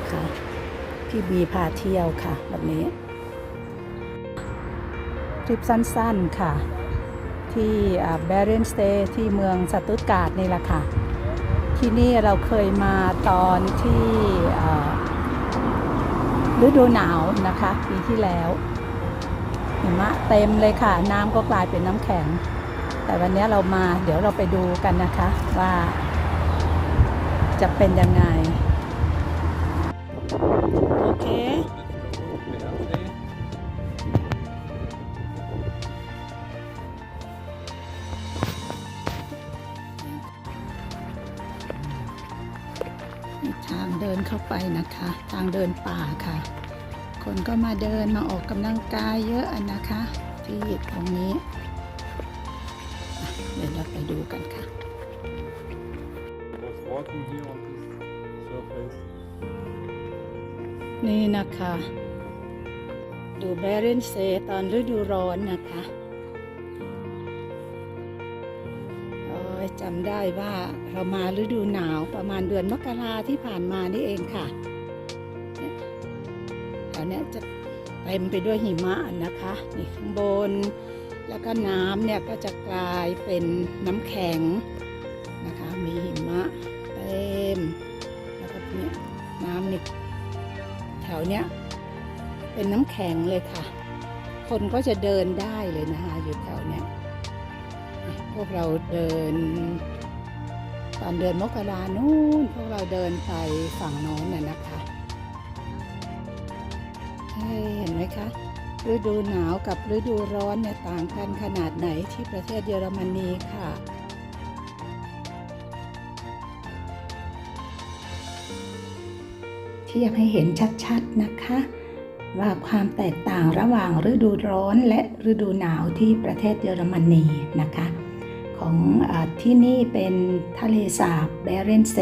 นะคะ พี่บีพาเที่ยวค่ะ แบบนี้ทริปสั้นๆค่ะ ที่แบรนสเตย์ที่เมืองสตุตการ์ดนี่แหละค่ะ ที่นี่เราเคยมาตอนที่ฤดูหนาวนะคะ ปีที่แล้วหิมะเต็มเลยค่ะ น้ำก็กลายเป็นน้ำแข็ง แต่วันนี้เรามาเดี๋ยวเราไปดูกันนะคะว่าจะเป็นยังไง โอเคมีทางเดินเข้าไปนะคะ ทางเดินป่าค่ะ คนก็มาเดินมาออกกำลังกายเยอะอะนะคะ ที่ตรงนี้อะเดี๋ยวเราไปดูกันค่ะ Was walking here on this surface. นี่นะคะ ดูแบรนเซตอนฤดูร้อนนะคะจำได้ว่าเรามาฤดูหนาวประมาณเดือนมกราที่ผ่านมานี่เองค่ะเนี่ยแถวนี้จะเต็มไปด้วยหิมะนะคะนี่ข้างบน แล้วก็น้ำเนี่ยก็จะกลายเป็นน้ำแข็งนะคะ มีหิมะเต็มแล้วก็เนี่ยน้ำนี่ ถวเนี้ยเป็นน้ำแข็งเลยค่ะ คนก็จะเดินได้เลยนะคะอยู่แถวเนี้ยพวกเราเดิน ตอนเดือนมกรานู่นพวกเราเดินไปฝั่งโน้นน่ะนะคะเฮ้ยเห็นไหมคะฤดูหนาวกับฤดูร้อนเนี่ยต่างกันขนาดไหนที่ประเทศเยอรมนีค่ะ เทียบให้เห็นชัดๆนะคะ ว่าความแตกต่างระหว่างฤดูร้อนและฤดูหนาวที่ประเทศเยอรมนีนะคะ ของอที่นี่เป็นทะเลสาบเบเรนเซ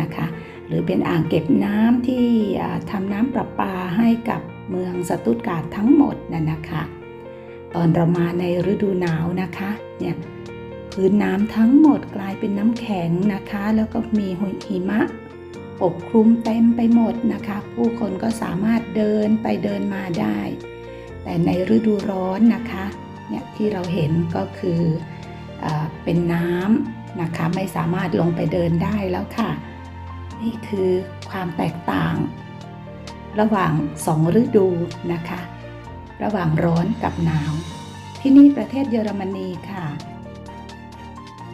นะคะ หรือเป็นอ่างเก็บน้ำที่ทำน้ำประปาให้กับเมืองสตุตการ์ดทั้งหมดน่ะนะคะ ตอนเรามาในฤดูหนาวนะคะเนี่ยพื้นน้ำทั้งหมดกลายเป็นน้ำแข็งนะคะ แล้วก็มีหิมะ ปกคลุมเต็มไปหมดนะคะ ผู้คนก็สามารถเดินไปเดินมาได้ แต่ในฤดูร้อนนะคะเนี่ยที่เราเห็นก็คืออเป็นน้ำนะคะไม่สามารถลงไปเดินได้แล้วค่ะ นี่คือความแตกต่าง ระหว่างสองฤดูนะคะ ระหว่างร้อนกับหนาว ที่นี่ประเทศเยอรมนีค่ะ